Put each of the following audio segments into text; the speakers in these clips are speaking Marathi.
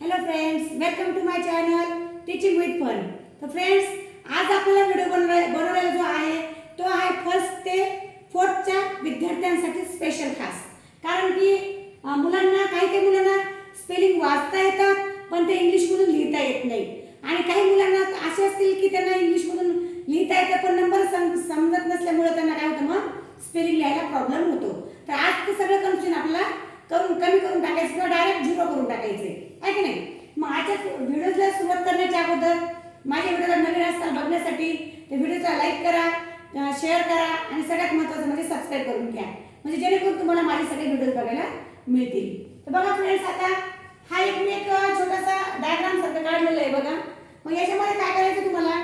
Hello friends welcome to my channel teaching with fun तर फ्रेंड्स आज आपल्याला व्हिडिओ बनवला बनवलेला जो आहे तो आहे फर्स्ट ते फोर्थच्या विद्यार्थ्यांसाठी स्पेशल खास कारण की मुलांना काही काही मुलांना स्पेलिंग वाचता येतात पण ते इंग्लिशमधून लिहिता येत नाही. आणि काही मुलांना असे असतील की त्यांना इंग्लिशमधून लिहिता येतं पण नंबर सम समजत नसल्यामुळे त्यांना काय होतं मग स्पेलिंग लिहायला प्रॉब्लेम होतो. तर आज ते सगळं कन्फ्युजन आपल्याला करून कमी करून टाकायचं किंवा डायरेक्ट झिरो करून टाकायचे आहे की नाही? मग आजच्या व्हिडिओला सुरुवात करण्याच्या अगोदर माझ्या व्हिडिओला नवीन असताना बघण्यासाठी ते व्हिडिओचा लाईक करा शेअर करा आणि सगळ्यात महत्त्वाचं म्हणजे सबस्क्राईब करून घ्या. म्हणजे जेणेकरून तुम्हाला माझे सगळे व्हिडिओज बघायला मिळतील. तर बघा फ्रेंड्स आता हा एक मी एक छोटासा डायग्राम सारखं काढलेला आहे बघा. मग याच्यामध्ये काय करायचं तुम्हाला?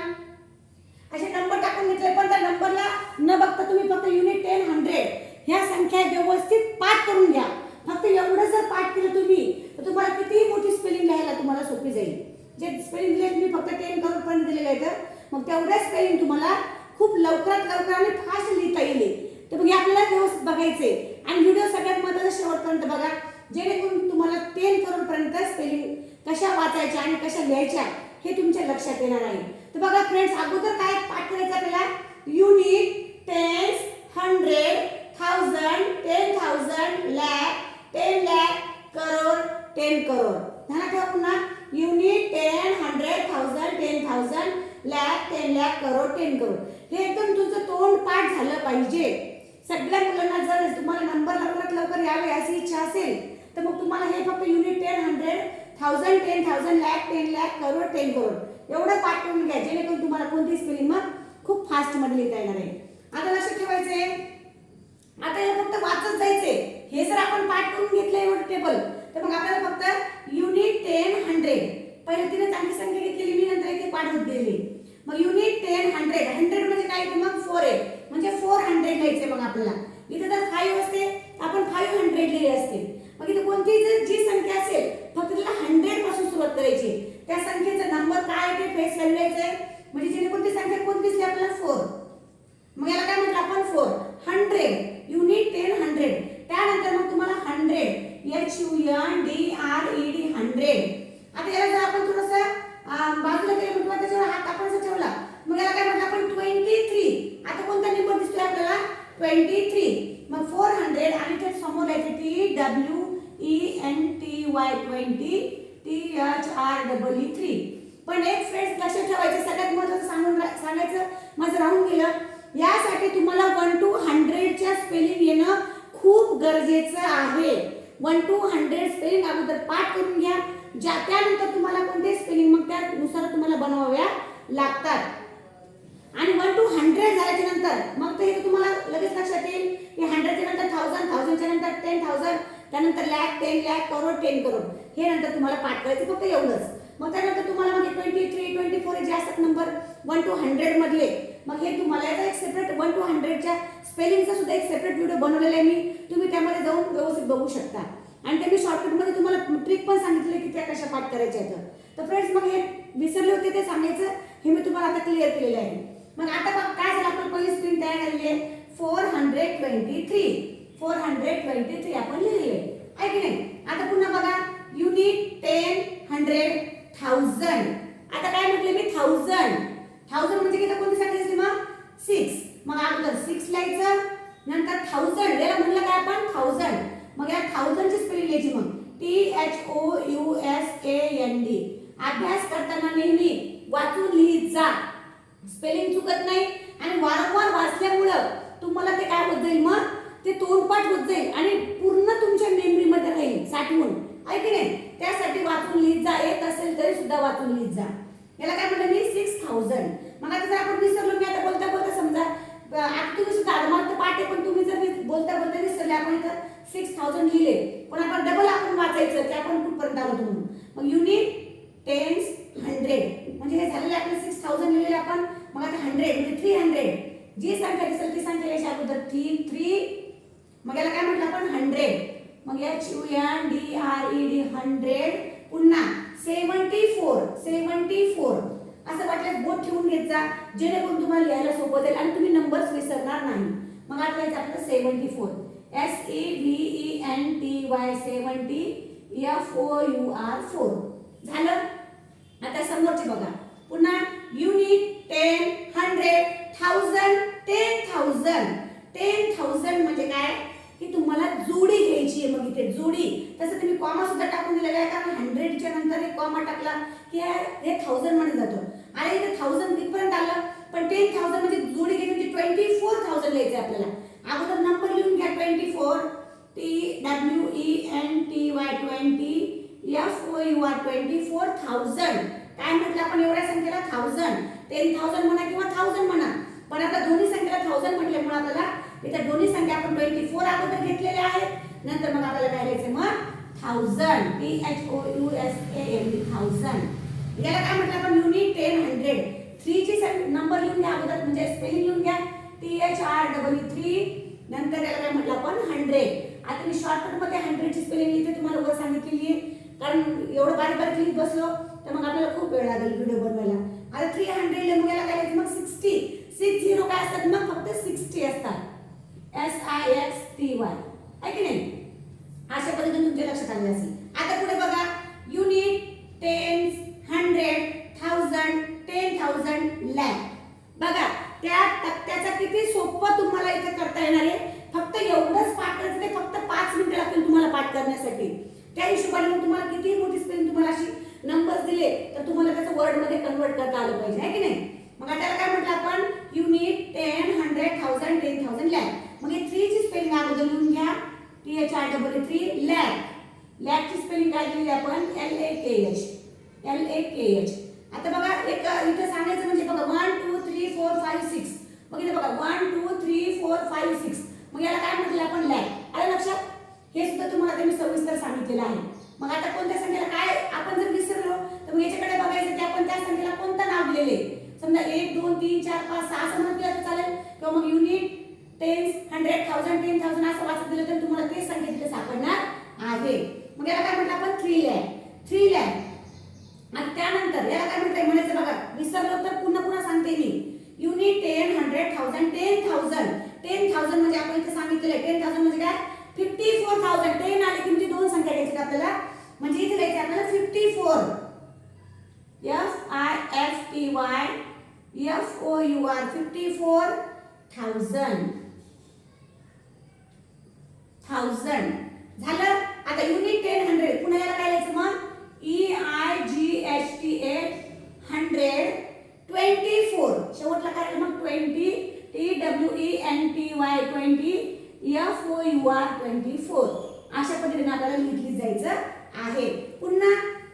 असे नंबर टाकून घेतले पण त्या नंबरला न बघता तुम्ही फक्त युनिट टेन हंड्रेड ह्या संख्या व्यवस्थित पाठ करून घ्या फक्त एवढं जर पाठ केलं तुम्ही तर तुम्हाला किती मोठी स्पेलिंग लिहायला तुम्हाला सोपी जाईल जे स्पेलिंग दिले मी फक्त टेन करून पर्यंत दिलेले आहेत स्पेलिंग तुम्हाला खूप लवकरात लवकर आणि फास्ट लिहिता येईल. तर मग आपल्याला व्यवस्थित बघायचे आणि व्हिडिओ सगळ्यात महत्त्वाचा शेवटपर्यंत बघा. जेणेकरून तुम्हाला टेन करोडपर्यंत स्पेलिंग कशा वाचायच्या आणि कशा लिहायच्या हे तुमच्या लक्षात येणार आहे. तर बघा फ्रेंड्स अगोदर काय पाठ करायचं आपल्याला? Unit tens hundred thousand ten thousand lakh ten lakh crore ten crore ध्यानात ठेवा पुन्हा. Unit ten hundred thousand ten thousand lakh ten lakh crore ten crore हे एकदम तुमचं तोंड पाठ झालं पाहिजे. सगळ्या मुलांना जर तुम्हाला नंबर लवकरात लवकर यावे अशी इच्छा असेल तर मग तुम्हाला हे फक्त unit ten hundred thousand ten thousand lakh ten lakh crore ten crore एवढं पाठ करून घ्या जेणेकरून तुम्हाला कोणती स्पेलिंग मग खूप फास्टमध्ये लिहिता येणार आहे. आता लक्षात ठेवायचे आता हे फक्त वाचत जायचे हे जर आपण पाठ करून घेतलं एवढं टेबल तर मग आपल्याला फक्त युनिट टेन हंड्रेड पहिले तिने चांगली संख्या घेतलेली मी नंतर इथे पाठ होते गेली मग युनिट टेन हंड्रेड हंड्रेड म्हणजे काय येतं मग फोर आहे म्हणजे फोर हंड्रेड लिहायचे मग आपल्याला इथे जर फाईव्ह असते आपण फाईव्ह हंड्रेड लिहिले असते मग इथे कोणतीही जर जी संख्या असेल फक्त तिला हंड्रेडपासून सुरुवात करायची त्या संख्येचा नंबर काय आहे ते फेस व्हॅल्यू लिहायचंय म्हणजे जेणे कोणती संख्या कोणती दिसली आपल्याला फोर मग याला काय म्हटलं आपण four hundred unit ten hundred त्यानंतर मग तुम्हाला hundred H D R E D hundred आता याला जर आपण थोडंसं बाजूला केलं म्हटलं त्याच्यावर हात आपण असं ठेवला मग याला काय म्हटलं आपण? ट्वेंटी थ्री आता कोणता नंबर दिसतोय आपल्याला? ट्वेंटी थ्री मग फोर हंड्रेड आणि ते समोर यायचं T W E N T Y twenty T H R double E three पण एक फ्रेंड्स लक्षात ठेवायचं सगळ्यात महत्वाचं सांगून सांगायचं माझं राहून गेलं. यासाठी तुम्हाला वन टू हंड्रेडच्या स्पेलिंग येणं खूप गरजेचं आहे. वन टू हंड्रेड स्पेलिंग अगोदर पाठ करून घ्या. ज्या त्यानंतर तुम्हाला कोणते स्पेलिंग मग त्यानुसार तुम्हाला बनवाव्या लागतात. आणि वन टू हंड्रेड झाल्याच्यानंतर मग ते तुम्हाला लगेच लक्षात येईल. की हंड्रेडच्या नंतर थाउजंड थाउजंडच्या नंतर टेन थाउजंड त्यानंतर लॅक टेन लॅक करोड टेन करोड हे नंतर तुम्हाला पाठ करायचं फक्त एवढंच. मग त्यानंतर तुम्हाला मग ट्वेंटी थ्री ट्वेंटी फोर जे असतात नंबर वन टू हंड्रेड मधले मग हे तुम्हाला एक सेपरेट वन टू हंड्रेडच्या स्पेलिंगचा सुद्धा एक सेपरेट व्हिडिओ बनवलेला आहे मी. तुम्ही त्यामध्ये जाऊन व्यवस्थित बघू शकता. आणि त्यांनी मी शॉर्टकटमध्ये तुम्हाला ट्रिक पण सांगितले की त्या कशा पाठ करायच्या आहेत. तर फ्रेंड्स मग हे विसरले होते ते सांगायचं हे मी तुम्हाला आता क्लिअर केलेलं आहे. मग आता बघ काय झालं? आपण पहिली स्क्रीन तयार झालेली आहे. Four hundred twenty three four hundred twenty three आपण लिहिलेले आहे. की नाही? आता पुन्हा बघा. युनिट टेन हंड्रेड थाउजंड आता काय म्हटले मी थाउजंड थाउजंड म्हणजे किती कोणती संख्या दिसली मग सिक्स मग अगोदर सिक्स लिहायचं नंतर थाउजंड याला म्हणलं काय आपण थाउजंड मग या थाउजंडची स्पेलिंग लिहायची मग T H O U S A N D अभ्यास करताना नेहमी वाचून लिहित जा. स्पेलिंग चुकत नाही आणि वारंवार वाचल्यामुळं तुम्हाला ते काय होत जाईल मग? ते तोंडपाठ होत जाईल आणि पूर्ण तुमच्या मेमरीमध्ये राहील साठवून. आहे की नाही? त्यासाठी वाचून लिहित जा. येत असेल तरी सुद्धा वाचून लिहित जा. याला काय म्हटलं मी सिक्स थाउजंड मग आता जर आपण विसरलो मी आता बोलता बोलता समजा आता तुम्ही सुद्धा आडमार्ग पाठ आहे पण तुम्ही जर बोलता बोलता विसरले आपण इथं सिक्स थाउजंड लिहिले. पण आपण डबल आपण वाचायचं ते आपण कुठपर्यंत आलो म्हणून मग युनिट टेन्स हंड्रेड म्हणजे हे झालेलं आपलं सिक्स थाउजंड लिहिलेलं आपण. मग आता हंड्रेड म्हणजे थ्री हंड्रेड जी संख्या दिसेल ती संख्या याच्या अगोदर. थ्री थ्री मग याला काय म्हटलं आपण? हंड्रेड मग H U N D R E D hundred पुन्हा सेवन्टी फोर सेवन्टी फोर असं वाटलं बोट ठेवून घेत जा. जेणेकरून तुम्हाला लिहायला सोपं जाईल आणि तुम्ही नंबर्स विसरणार नाही. मग आता आपलं seventy four S E V E N T Y seventy F O U R four झालं? आता समोरचे बघा. पुन्हा unit ten hundred thousand ten thousand ten thousand म्हणजे काय? की तुम्हाला जोडी घ्यायची आहे मग इथे जोडी. तसं तुम्ही कॉमा सुद्धा टाकून दिलेला आहे कारण हंड्रेडच्या नंतर हे कॉमा टाकला की हे- थाउजंड म्हणून जातो. आणि इथे थाउजंड तिथपर्यंत आलं पण टेन थाउजंड म्हणजे जोडी घ्यायची म्हणजे ट्वेंटी फोर थाउजंड लिहायचं आहे आपल्याला. अगोदर नंबर लिहून घ्या twenty four T W E N T Y twenty F O U R twenty four thousand काय म्हटलं आपण? एवढ्या संख्येला थाउजंड टेन थाउजंड म्हणा किंवा थाउजंड म्हणा. पण आता दोन्ही संख्येला थाउजंड म्हटल्यामुळे आपल्याला इथे दोन्ही संख्या आपण ट्वेंटी फोर अगोदर घेतलेल्या आहेत. नंतर मग आपल्याला काय घ्यायचं मग? Thousand T H O U S A M D thousand याला काय म्हटलं आपण? युनिट टेन हंड्रेड थ्रीची नंबर लिहून घ्या अगोदर म्हणजे स्पेलिंग लिहून घ्या. T H R double three नंतर याला काय म्हटलं आपण? हंड्रेड आता मी शॉर्टकटमध्ये हंड्रेडची स्पेलिंग इथे तुम्हाला वर सांगितलेली आहे. कारण एवढं बारीक बारीक लिहित बसलो तर मग आपल्याला खूप वेळ लागेल व्हिडिओ बनवायला. आता थ्री हंड्रेड मग याला काय मग सिक्स्टी सिक्स झिरो काय असतात? मग फक्त सिक्स्टी असतात. S I X T Y आहे की नाही? अशा पद्धतीने तुमच्या लक्षात आले असेल आता पुढे बघा unit ten hundred thousand ten thousand lakh बघा त्या तक्त्याचा किती सोपं तुम्हाला इथे करता येणार आहे फक्त एवढंच पाठ करायचं ते फक्त पाच मिनिटं लागतील तुम्हाला पाठ करण्यासाठी त्या हिशोबाने मग तुम्हाला किती मोठी स्पेलिंग तुम्हाला अशी नंबर दिले तर तुम्हाला त्याचं वर्डमध्ये कन्वर्ट करता आलं पाहिजे आहे की नाही मग आता त्याला काय म्हटलं आपण unit ten hundred thousand ten thousand lakh मग हे थ्रीची स्पेलिंग अगोदर लिहून घ्या. T H I double three lakh लॅकची spelling काय केली आपण? L A K H L A K H आता बघा एक इथं सांगायचं म्हणजे बघा one two three four five six मग इथे बघा one two three four five six मग याला काय म्हटलं आपण? लॅक आलं लक्षात हे सुद्धा तुम्हाला मी सविस्तर सांगितलेलं आहे. मग आता कोणत्या संख्येला काय आपण जर विसरलो तर मग याच्याकडे बघायचं की आपण त्या संख्येला कोणतं नाव दिलेले समजा एक दोन तीन चार पाच सहा असं तर चालेल. किंवा मग unit ten hundred thousand ten thousand असं वाचत दिलं तर तुम्हाला ते संख्या तिथे सापडणार आहे. मग याला काय म्हटलं आपण? थ्री लॅक थ्री लॅक आणि त्यानंतर याला काय म्हणतंय म्हणायचं बघा विसरलो तर पुन्हा पुन्हा सांगते मी. Unit ten hundred thousand ten thousand ten thousand म्हणजे आपण इथे सांगितलेलं आहे. टेन थाउजंड म्हणजे काय? फिफ्टी फोर थाउजंड टेन आले की म्हणजे दोन संख्या घ्यायची आपल्याला? म्हणजे इथे घ्यायची आपल्याला fifty four F I F T Y F O U R fifty four thousand. Thousand. झालं? आता युनिट टेन हंड्रेड पुन्हा याला काय लिहायचं मग? E I G H T A hundred twenty four शेवटला काय मग? Twenty T W E N T Y twenty F O U R twenty four अशा पद्धतीने आपल्याला लिहिली जायचं आहे. पुन्हा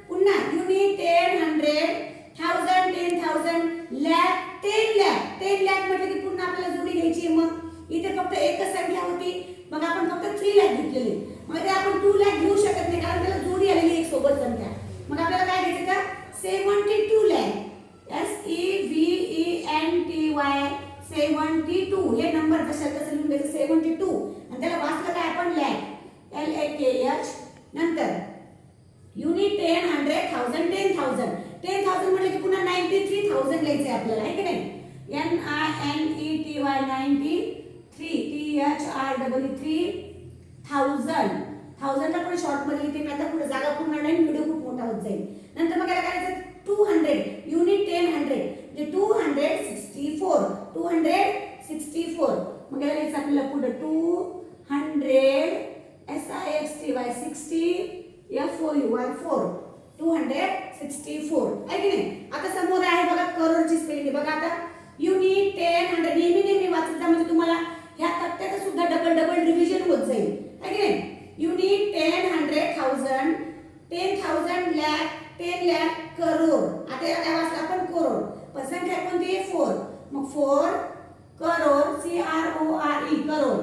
पुन्हा unit ten hundred thousand ten thousand lakh ten lakh ten lakh म्हटलं की आपल्याला जोडी घ्यायची आहे मग इथे फक्त एकच संख्या होती. मग आपण फक्त थ्री लॅक घेतलेली. मग ते आपण टू लॅक घेऊ शकत नाही कारण त्याला जोडी आलेली एक सोबत संख्या मग आपल्याला काय घ्यायचं का seventy two lakh S E V E N T Y seventy two हे नंबर कशा कसं लिहून घ्यायचं सेवन्टी टू आणि त्याला वाचलं काय आपण lakh L A K H नंतर unit ten hundred thousand ten thousand ten thousand म्हटलं की पुन्हा नाईन्टी थ्री थाउजंड लिहायचं आहे आपल्याला आहे की नाही N I N E T Y ninety three T H R double three thousand. थाउजंडला पण शॉर्टमध्ये लिहिते मी आता पुढे जागा पूर्ण नाही व्हिडिओ खूप मोठा होत जाईल. नंतर मग काय करायचं? Two hundred unit ten hundred म्हणजे two hundred sixty four two hundred sixty four मग याला लिहायचं आपल्याला पुढे two hundred S I X T Y sixty F O U I four two hundred sixty four आहे की नाही? आता समोर आहे बघा करोडची स्पेलिंग बघा आता. युनिट टेन हंड्रेड नेहमी नेहमी वाचत जा म्हणजे तुम्हाला ह्या तक्त्याचं सुद्धा डबल डबल रिव्हिजन होत जाईल. आहे की नाही? Unit ten hundred thousand ten thousand lakh ten lakh crore आता या वाचला आपण करोड पण संख्या कोणती? आहे फोर मग four crore C R O R E crore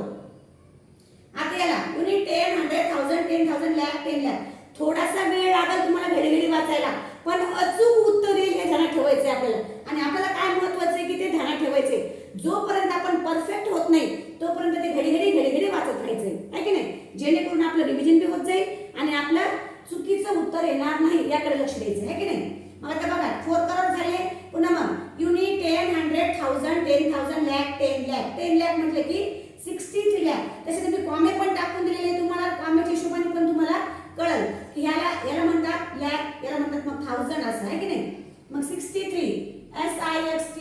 आता याला unit ten hundred thousand ten thousand lakh ten lakh थोडासा वेळ लागेल तुम्हाला घडी घडी वाचायला पण अचूक उत्तर येईल हे ध्यानात ठेवायचे आपल्याला आणि आपल्याला काय महत्वाचं आहे की ते ध्यानात ठेवायचे जोपर्यंत आपण परफेक्ट होत नाही तोपर्यंत ते घडी घडी घडी घडी वाचत राहायचंय आहे की नाही जेणेकरून आपलं रिव्हिजन बी होत जाईल आणि आपलं चुकीचं उत्तर येणार नाही याकडे लक्ष द्यायचं आहे की नाही मग आता बघा फोर करोड झाले पुन्हा मग unit ten hundred thousand ten thousand lakh ten lakh ten lakh म्हटलं की सिक्स्टी थ्री लॅक तसे तुम्ही कॉमे पण टाकून दिलेले तुम्हाला कॉमेच्या हिशोबाने पण तुम्हाला कळल की ह्याला याला म्हणतात लॅक याला म्हणतात मग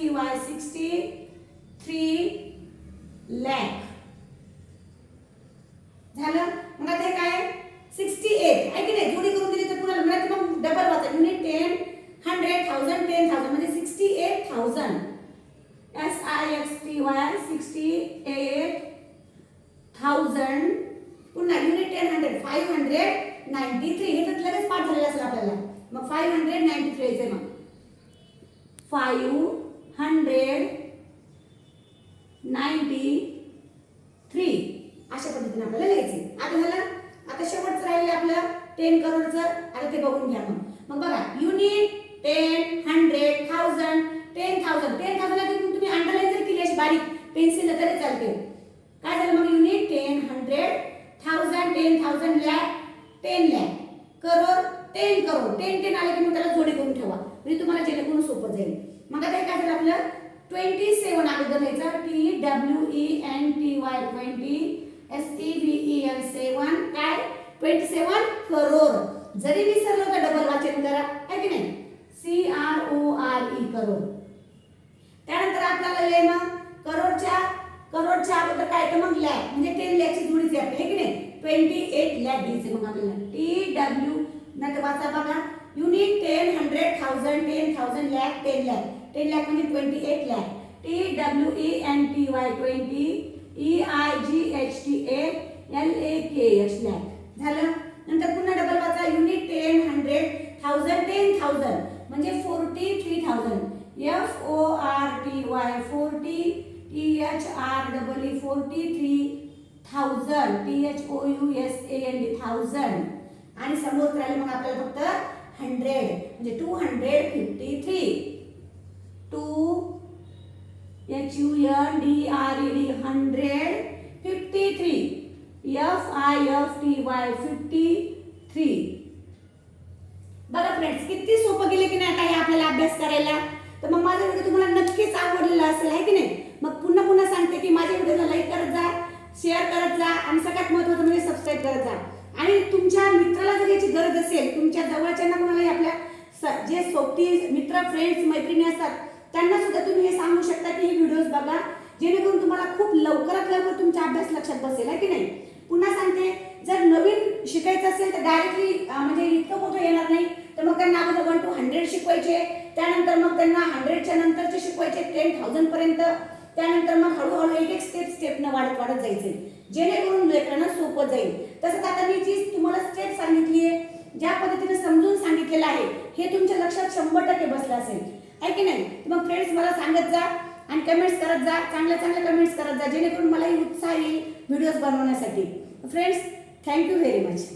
वाय सिक्स्टी थ्री लॅक झालं मग आता हे काय सिक्स्टी एट आहे की नाही जोडी करून दिली तर पुन्हा म्हणजे मग डबल वाचा unit ten hundred thousand ten thousand म्हणजे sixty eight S I X T Y sixty eight thousand पुन्हा unit ten hundred five hundred ninety three हे तर लगेच पाठ झालेलं असेल आपल्याला. मग फाईव्ह हंड्रेड नाईन्टी थ्री आहे मग. फाईव्ह हंड्रेड नाईन्टी थ्री अशा पद्धतीने आपल्याला लिहायचे आता झालं? आता शेवटचं राहिले आपलं टेन करोडचं. आता ते बघून घ्या मग. मग बघा unit ten hundred thousand ten thousand ten thousand तुम्ही अंडरलाईन जर केली अशी बारीक पेन्सिल तरी चालते काय झालं मग unit ten hundred thousand ten thousand lakh ten lakh crore ten crore. Ten ten आले की मग त्याला जोडी करून ठेवा. म्हणजे तुम्हाला जेणेकरून सोपं जाईल. मग आता काय झालं आपलं? ट्वेंटी सेवन अगोदर लिहायचं T W E N T Y twenty S E V E L seven काय? Twenty seven crore. जरी विसरलं तर डबल वाचन करा आहे की नाही? C R O R E crore. त्यानंतर आपल्याला लेन मग करोडच्या करोडच्या अगोदर काय तर मग लॅक म्हणजे टेन लॅकची जोडीच आहे की नाही? ट्वेंटी एट लॅक घ्यायचे मग आपल्याला. टी डब्ल्यू नंतर वाचा बघा. Unit ten hundred thousand ten thousand lakh ten lakh ten lakh म्हणजे twenty eight lakh T W E N T Y twenty E I G H T A L A K H lakh झालं? नंतर पुन्हा डबल वाचा. Unit ten hundred thousand ten thousand म्हणजे forty three thousand F O R T Y forty T H R double E forty three thousand T H O U S A N D thousand आणि समोर राहिले मग आपल्याला फक्त हंड्रेड म्हणजे two hundred fifty three two H U N D R E D hundred fifty three F I F T Y fifty three बघा फ्रेंड्स किती सोपं गेले की नाही काही आपल्याला अभ्यास करायला? तर मग माझा व्हिडिओ तुम्हाला नक्कीच आवडलेला असेल आहे की नाही? मग पुन्हा पुन्हा सांगते की माझ्या व्हिडिओला लाईक करत जा शेअर करत जा आणि सगळ्यात महत्त्वाचं म्हणजे सबस्क्राईब करत जा. आणि तुमच्या मित्राला जर याची गरज असेल तुमच्या जवळच्यांना कोणालाही आपल्या स- जे सोबती मित्र फ्रेंड्स मैत्रिणी असतात त्यांना सुद्धा तुम्ही हे सांगू शकता की हे व्हिडिओज बघा जेणेकरून तुम्हाला खूप लवकरात लवकर तुमचा अभ्यास लक्षात बसेल आहे की नाही? पुन्हा सांगते जर नवीन शिकायचं असेल तर डायरेक्टली म्हणजे इतकं मोठं येणार नाही. तर मग त्यांना अगोदर वन टू हंड्रेड शिकवायचे. त्यानंतर मग त्यांना हंड्रेडच्या नंतरचे शिकवायचे टेन थाउजंड पर्यंत. त्यानंतर मग हळूहळू एक एक स्टेप स्टेपनं वाढत वाढत जायचे. जेणेकरून लेकरांना सोपं जाईल. तसंच आता मी जी तुम्हाला स्टेप सांगितली आहे ज्या पद्धतीने समजून सांगितलेलं आहे हे तुमच्या लक्षात शंभर टक्के बसलं असेल. आहे की नाही? मग फ्रेंड्स मला सांगत जा आणि कमेंट्स करत जा. चांगल्या चांगल्या कमेंट्स करत जा जेणेकरून मलाही उत्साह येईल व्हिडिओज बनवण्यासाठी. Friends thank you very much